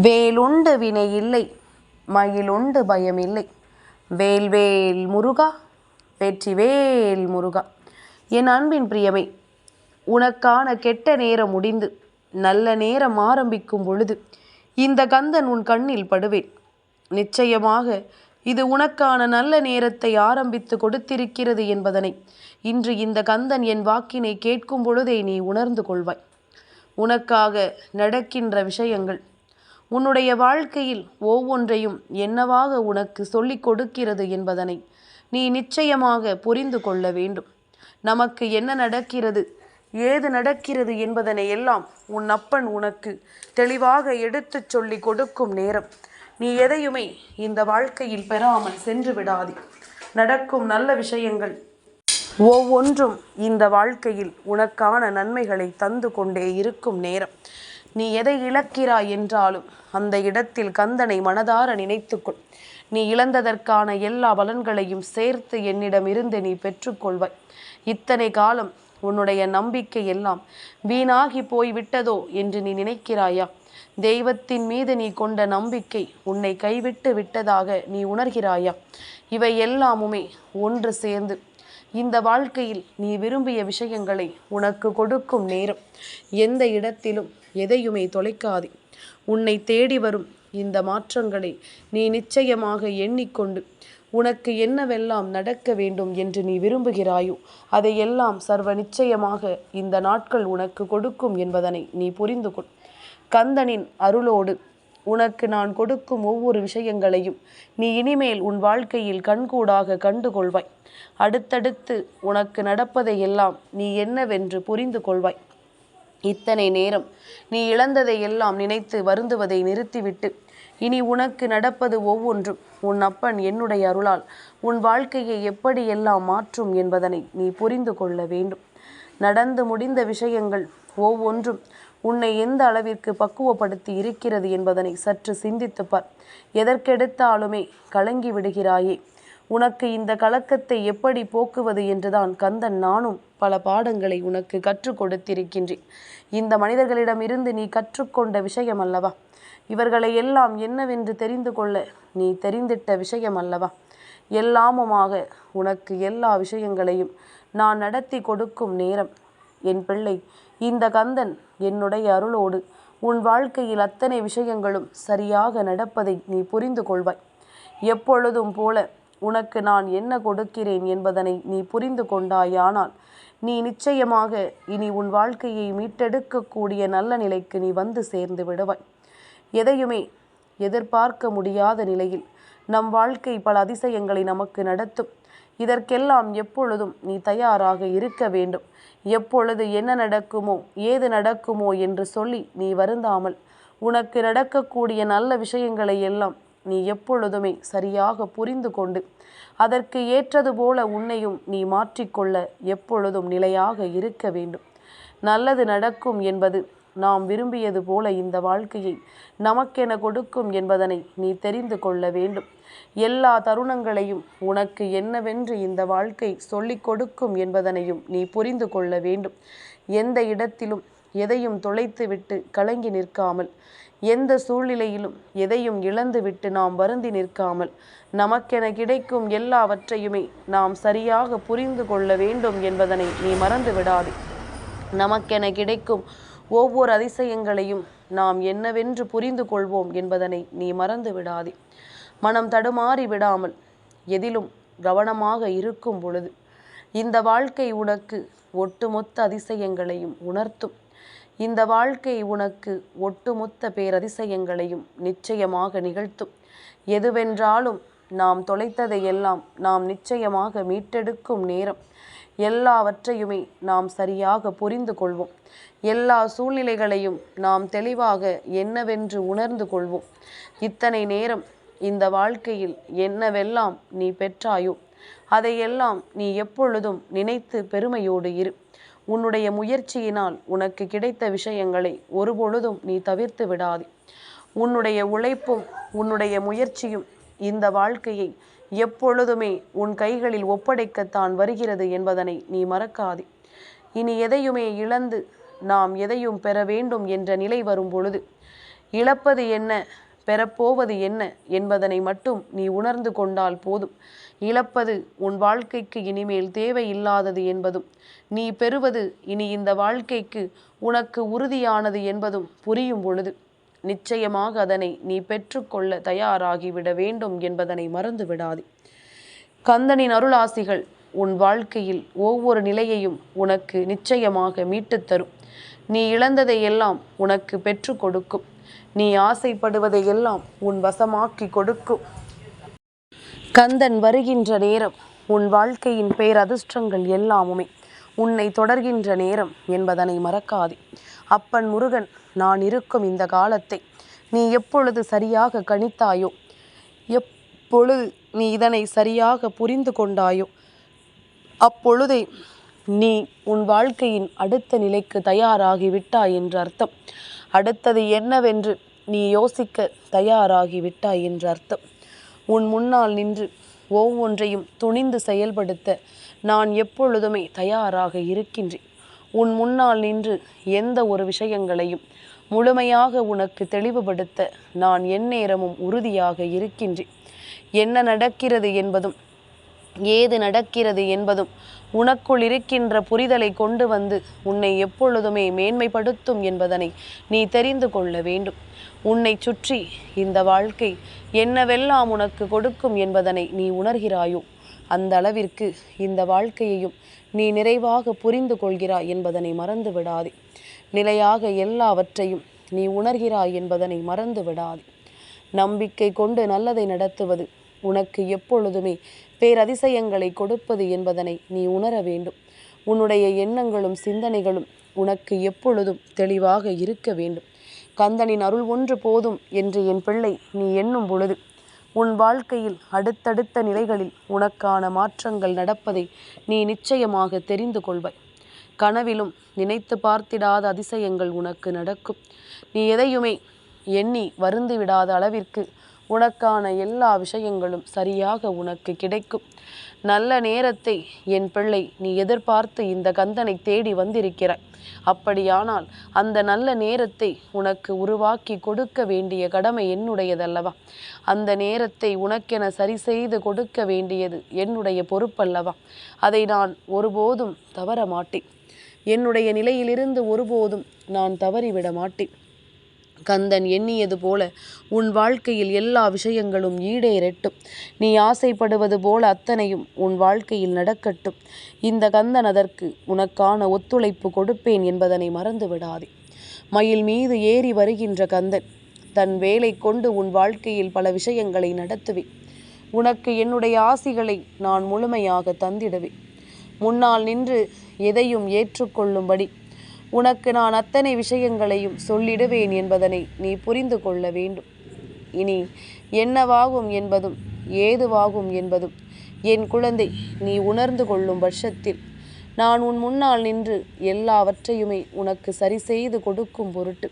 வேலுண்டு வினை இல்லை மயிலுண்டு பயம் இல்லை. வேல்வேல் முருகா வெற்றிவேல் முருகா. என் அன்பின் பிரியமை உனக்கான கெட்ட நேரம் முடிந்து நல்ல நேரம் ஆரம்பிக்கும் பொழுது இந்த கந்தன் உன் கண்ணில் படுவேன். நிச்சயமாக இது உனக்கான நல்ல நேரத்தை ஆரம்பித்து கொடுத்திருக்கிறது என்பதனை இன்று இந்த கந்தன் என் வாக்கினை கேட்கும் பொழுதே நீ உணர்ந்து கொள்வாய். உனக்காக நடக்கின்ற விஷயங்கள் உன்னுடைய வாழ்க்கையில் ஒவ்வொன்றையும் என்னவாக உனக்கு சொல்லிக் கொடுக்கிறது என்பதனை நீ நிச்சயமாக புரிந்து கொள்ள வேண்டும். நமக்கு என்ன நடக்கிறது ஏது நடக்கிறது என்பதனை எல்லாம் உன் அப்பன் உனக்கு தெளிவாக எடுத்துச் சொல்லி கொடுக்கும் நேரம். நீ எதையுமே இந்த வாழ்க்கையில் பெறாமல் சென்று விடாதே. நடக்கும் நல்ல விஷயங்கள் ஒவ்வொன்றும் இந்த வாழ்க்கையில் உனக்கான நன்மைகளை தந்து கொண்டே இருக்கும் நேரம். நீ எதை இழக்கிறாய் என்றாலும் அந்த இடத்தில் கந்தனை மனதார நினைத்துக்கொள். நீ இழந்ததற்கான எல்லா பலன்களையும் சேர்த்து என்னிடமிருந்து நீ பெற்றுக்கொள்வாய். இத்தனை காலம் உன்னுடைய நம்பிக்கை எல்லாம் வீணாகி போய் விட்டதோ என்று நீ நினைக்கிறாயா? தெய்வத்தின் மீது நீ கொண்ட நம்பிக்கை உன்னை கைவிட்டு விட்டதாக நீ உணர்கிறாயா? இவை எல்லாமுமே ஒன்று சேர்ந்து இந்த வாழ்க்கையில் நீ விரும்பிய விஷயங்களை உனக்கு கொடுக்கும் நேரம். எந்த இடத்திலும் எதையுமே தொலைக்காதே. உன்னை தேடி வரும் இந்த மாற்றங்களை நீ நிச்சயமாக எண்ணிக்கொண்டு உனக்கு என்னவெல்லாம் நடக்க வேண்டும் என்று நீ விரும்புகிறாயோ அதையெல்லாம் சர்வ நிச்சயமாக இந்த நாட்கள் உனக்கு கொடுக்கும் என்பதனை நீ புரிந்து கொள். கந்தனின் அருளோடு உனக்கு நான் கொடுக்கும் ஒவ்வொரு விஷயங்களையும் நீ இனிமேல் உன் வாழ்க்கையில் கண்கூடாக கண்டுகொள்வாய். அடுத்தடுத்து உனக்கு நடப்பதை எல்லாம் நீ என்னவென்று புரிந்து கொள்வாய். இத்தனை நேரம் நீ இழந்ததை எல்லாம் நினைத்து வருந்துவதை நிறுத்திவிட்டு இனி உனக்கு நடப்பது ஒவ்வொன்றும் உன் அப்பன் என்னுடைய அருளால். உன் வாழ்க்கையை எப்படியெல்லாம் மாற்றும் என்பதனை நீ புரிந்து கொள்ள வேண்டும். நடந்து முடிந்த விஷயங்கள் ஒவ்வொன்றும் உன்னை எந்த அளவிற்கு பக்குவப்படுத்தி இருக்கிறது என்பதனை சற்று சிந்தித்துப்பார் எதற்கெடுத்தாலுமே கலங்கி விடுகிறாயே. உனக்கு இந்த கலக்கத்தை எப்படி போக்குவது என்றுதான் கந்தன் நானும் பல பாடங்களை உனக்கு கற்றுக் கொடுத்திருக்கின்றேன். இந்த மனிதர்களிடமிருந்து நீ கற்றுக்கொண்ட விஷயம் அல்லவா இவர்களை எல்லாம் என்னவென்று தெரிந்து கொள்ள நீ தெரிந்திட்ட விஷயம் அல்லவா எல்லாமுமாக உனக்கு எல்லா விஷயங்களையும் நான் நடத்தி கொடுக்கும் நேரம். என் பிள்ளை இந்த கந்தன் என்னுடைய அருளோடு உன் வாழ்க்கையில் அத்தனை விஷயங்களும் சரியாக நடப்பதை நீ புரிந்து கொள்வாய். எப்பொழுதும் போல உனக்கு நான் என்ன கொடுக்கிறேன் என்பதனை நீ புரிந்து கொண்டாயானால் நீ நிச்சயமாக இனி உன் வாழ்க்கையை மீட்டெடுக்கக்கூடிய நல்ல நிலைக்கு நீ வந்து சேர்ந்து விடுவாய். எதையுமே எதிர்பார்க்க முடியாத நிலையில் நம் வாழ்க்கை பல அதிசயங்களை நமக்கு நடத்தும். இதற்கெல்லாம் எப்பொழுதும் நீ தயாராக இருக்க வேண்டும். எப்பொழுது என்ன நடக்குமோ ஏது நடக்குமோ என்று சொல்லி நீ வருந்தாமல் உனக்கு நடக்கக்கூடிய நல்ல விஷயங்களை எல்லாம் நீ எப்பொழுதுமே சரியாக புரிந்து கொண்டு அதற்கு ஏற்றது போல உன்னையும் நீ மாற்றிக்கொள்ள எப்பொழுதும் நிலையாக இருக்க வேண்டும். நல்லது நடக்கும் என்பது நாம் விரும்பியது போல இந்த வாழ்க்கையை நமக்கென கொடுக்கும் என்பதனை நீ தெரிந்து கொள்ள வேண்டும். எல்லா தருணங்களையும் உனக்கு என்னவென்று இந்த வாழ்க்கை சொல்லிக் கொடுக்கும் என்பதனையும் நீ புரிந்து கொள்ள வேண்டும். எந்த இடத்திலும் எதையும் தொலைத்துவிட்டு கலங்கி நிற்காமல் எந்த சூழ்நிலையிலும் எதையும் இழந்துவிட்டு நாம் வருந்தி நிற்காமல் நமக்கென கிடைக்கும் எல்லாவற்றையுமே நாம் சரியாக புரிந்து கொள்ள வேண்டும் என்பதனை நீ மறந்து விடாதே. நமக்கென கிடைக்கும் ஒவ்வொரு அதிசயங்களையும் நாம் என்னவென்று புரிந்து கொள்வோம் என்பதனை நீ மறந்து விடாதே. மனம் தடுமாறி விடாமல் எதிலும் கவனமாக இருக்கும் பொழுது இந்த வாழ்க்கை உனக்கு ஒட்டுமொத்த அதிசயங்களையும் உணர்த்தும். இந்த வாழ்க்கை உனக்கு ஒட்டுமொத்த பேரதிசயங்களையும் நிச்சயமாக நிகழ்த்தும். எதுவென்றாலும் நாம் தொலைத்ததையெல்லாம் நாம் நிச்சயமாக மீட்டெடுக்கும் நேரம். எல்லாவற்றையுமே நாம் சரியாக புரிந்து கொள்வோம். எல்லா சூழ்நிலைகளையும் நாம் தெளிவாக என்னவென்று உணர்ந்து கொள்வோம். இத்தனை நேரம் இந்த வாழ்க்கையில் என்னவெல்லாம் நீ பெற்றாயோ அதையெல்லாம் நீ எப்பொழுதும் நினைத்து பெருமையோடு இரு. உன்னுடைய முயற்சியினால் உனக்கு கிடைத்த விஷயங்களை ஒருபொழுதும் நீ தவிர்த்து விடாதே. உன்னுடைய உழைப்பும் உன்னுடைய முயற்சியும் இந்த வாழ்க்கையை எப்பொழுதுமே உன் கைகளில் ஒப்படைக்கத்தான் வருகிறது என்பதனை நீ மறக்காதே. இனி எதையுமே இழந்து நாம் எதையும் பெற வேண்டும் என்ற நிலை வரும் பொழுது இழப்பது என்ன? பெறப்போவது என்ன என்பதனை மட்டும் நீ உணர்ந்து கொண்டால் போதும். இழப்பது உன் வாழ்க்கைக்கு இனிமேல் தேவையில்லாதது என்பதும் நீ பெறுவது இனி இந்த வாழ்க்கைக்கு உனக்கு உறுதியானது என்பதும் புரியும் பொழுது நிச்சயமாக அதனை நீ பெற்றுக்கொள்ள தயாராகிவிட வேண்டும் என்பதனை மறந்து விடாதே. கந்தனின் அருளாசிகள் உன் வாழ்க்கையில் ஒவ்வொரு நிலையையும் உனக்கு நிச்சயமாக மீட்டுத் தரும். நீ இழந்ததை எல்லாம் உனக்கு பெற்று கொடுக்கும். நீ ஆசைப்படுவதை எல்லாம் உன் வசமாக்கி கொடுக்கும். கந்தன் வருகின்ற நேரம் உன் வாழ்க்கையின் பேரதிர்ஷ்டங்கள் எல்லாமுமே உன்னை தொடர்கின்ற நேரம் என்பதனை மறக்காதே. அப்பன் முருகன் நான் இருக்கும் இந்த காலத்தை நீ எப்பொழுது சரியாக கணித்தாயோ எப்பொழுது நீ இதனை சரியாக புரிந்து கொண்டாயோ அப்பொழுதே நீ உன் வாழ்க்கையின் அடுத்த நிலைக்கு தயாராகி விட்டாய் என்று அர்த்தம். அடுத்தது என்னவென்று நீ யோசிக்க தயாராகி விட்டாய் என்று அர்த்தம். உன் முன்னால் நின்று ஒவ்வொன்றையும் துணிந்து செயல்படுத்த நான் எப்பொழுதுமே தயாராக இருக்கின்றேன். உன் முன்னால் நின்று எந்த ஒரு விஷயங்களையும் முழுமையாக உனக்கு தெளிவுபடுத்த நான் எந்நேரமும் உறுதியாக இருக்கின்றேன். என்ன நடக்கிறது என்பதும் ஏது நடக்கிறது என்பதும் உனக்குள் இருக்கின்ற புரிதலை கொண்டு வந்து உன்னை எப்பொழுதுமே மேன்மைப்படுத்தும் என்பதனை நீ தெரிந்து கொள்ள வேண்டும். உன்னை சுற்றி இந்த வாழ்க்கை என்னவெல்லாம் உனக்கு கொடுக்கும் என்பதனை நீ உணர்கிறாயோ அந்த அளவிற்கு இந்த வாழ்க்கையையும் நீ நிறைவாக புரிந்து கொள்கிறாய் என்பதனை மறந்து விடாதே நிலையாக எல்லாவற்றையும் நீ உணர்கிறாய் என்பதனை மறந்து விடாதே நம்பிக்கை கொண்டு நல்லதை நடத்துவது உனக்கு எப்பொழுதுமே பேரதிசயங்களை கொடுப்பது என்பதனை நீ உணர வேண்டும். உன்னுடைய எண்ணங்களும் சிந்தனைகளும் உனக்கு எப்பொழுதும் தெளிவாக இருக்க வேண்டும். கந்தனின் அருள் ஒன்று போதும் என்று என் பிள்ளை நீ எண்ணும் பொழுது உன் வாழ்க்கையில் அடுத்தடுத்த நிலைகளில் உனக்கான மாற்றங்கள் நடப்பதை நீ நிச்சயமாக தெரிந்து கொள்வாய். கனவிலும் நினைத்து பார்த்திடாத அதிசயங்கள் உனக்கு நடக்கும். நீ எதையுமே எண்ணி வருந்து விடாத அளவிற்கு உனக்கான எல்லா விஷயங்களும் சரியாக உனக்கு கிடைக்கும். நல்ல நேரத்தை என் பிள்ளை நீ எதிர்பார்த்து இந்த கந்தனை தேடி வந்திருக்கிறாய். அப்படியானால் அந்த நல்ல நேரத்தை உனக்கு உருவாக்கி கொடுக்க வேண்டிய கடமை என்னுடையதல்லவா? அந்த நேரத்தை உனக்கென சரி செய்து கொடுக்க வேண்டியது என்னுடைய பொறுப்பல்லவா? அதை நான் ஒருபோதும் தவற மாட்டேன். என்னுடைய நிலையிலிருந்து ஒருபோதும் நான் தவறிவிட மாட்டேன். கந்தன் எண்ணியது போல உன் வாழ்க்கையில் எல்லா விஷயங்களும் ஈடேறட்டும். நீ ஆசைப்படுவது போல அத்தனையும் உன் வாழ்க்கையில் நடக்கட்டும். இந்த கந்தன் அதற்கு உனக்கான ஒத்துழைப்பு கொடுப்பேன் என்பதனை மறந்து விடாதே மயில் மீது ஏறி வருகின்ற கந்தன் தன் வேலை கொண்டு உன் வாழ்க்கையில் பல விஷயங்களை நடத்துவேன். உனக்கு என்னுடைய ஆசிகளை நான் முழுமையாக தந்திடுவேன். முன்னால் நின்று எதையும் ஏற்றுக்கொள்ளும்படி உனக்கு நான் அத்தனை விஷயங்களையும் சொல்லிடுவேன் என்பதனை நீ புரிந்து கொள்ள வேண்டும். இனி என்னவாகும் என்பதும் ஏதுவாகும் என்பதும் என் குழந்தை நீ உணர்ந்து கொள்ளும் பட்சத்தில் நான் உன் முன்னால் நின்று எல்லாவற்றையுமே உனக்கு சரி செய்து கொடுக்கும் பொருட்டு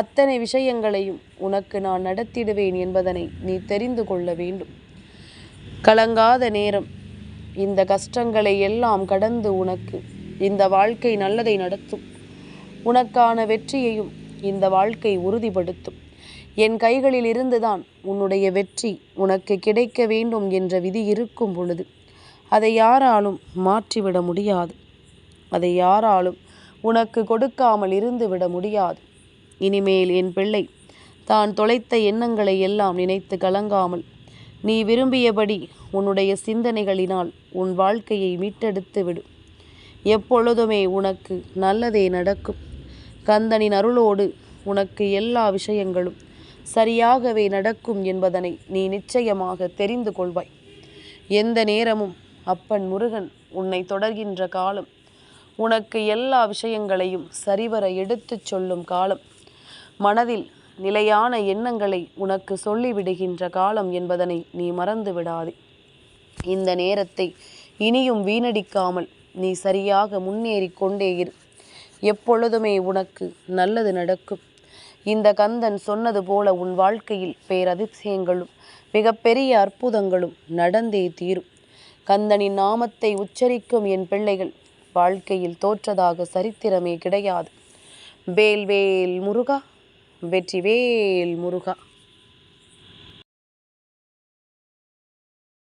அத்தனை விஷயங்களையும் உனக்கு நான் நடத்திடுவேன் என்பதனை நீ தெரிந்து கொள்ள வேண்டும். கலங்காத நேரம் இந்த கஷ்டங்களை எல்லாம் கடந்து உனக்கு இந்த வாழ்க்கை நல்லதை நடத்தும். உனக்கான வெற்றியையும் இந்த வாழ்க்கை உறுதிப்படுத்தும். என் கைகளில் இருந்துதான் உன்னுடைய வெற்றி உனக்கு கிடைக்க வேண்டும் என்ற விதி இருக்கும் பொழுது அதை யாராலும் மாற்றிவிட முடியாது. அதை யாராலும் உனக்கு கொடுக்காமல் இருந்து விட முடியாது. இனிமேல் என் பிள்ளை தான் தொலைத்த எண்ணங்களை எல்லாம் நினைத்து கலங்காமல் நீ விரும்பியபடி உன்னுடைய சிந்தனைகளினால் உன் வாழ்க்கையை மீட்டெடுத்து விடு. எப்பொழுதுமே உனக்கு நல்லதே நடக்கும். கந்தனின் அருளோடு உனக்கு எல்லா விஷயங்களும் சரியாகவே நடக்கும் என்பதனை நீ நிச்சயமாக தெரிந்து கொள்வாய். எந்த நேரமும் அப்பன் முருகன் உன்னை தொடர்கின்ற காலம் உனக்கு எல்லா விஷயங்களையும் சரிவர எடுத்துச் சொல்லும் காலம் மனதில் நிலையான எண்ணங்களை உனக்கு சொல்லிவிடுகின்ற காலம் என்பதனை நீ மறந்து விடாதே. இந்த நேரத்தை இனியும் வீணடிக்காமல் நீ சரியாக முன்னேறி கொண்டே இரு. எப்பொழுதுமே உனக்கு நல்லது நடக்கும். இந்த கந்தன் சொன்னது போல உன் வாழ்க்கையில் பேரதிசயங்களும் மிகப்பெரிய அற்புதங்களும் நடந்தே தீரும். கந்தனின் நாமத்தை உச்சரிக்கும் என் பிள்ளைகள் வாழ்க்கையில் தோற்றதாக சரித்திரமே கிடையாது. வேல் வேல் முருகா வெற்றிவேல் முருகா.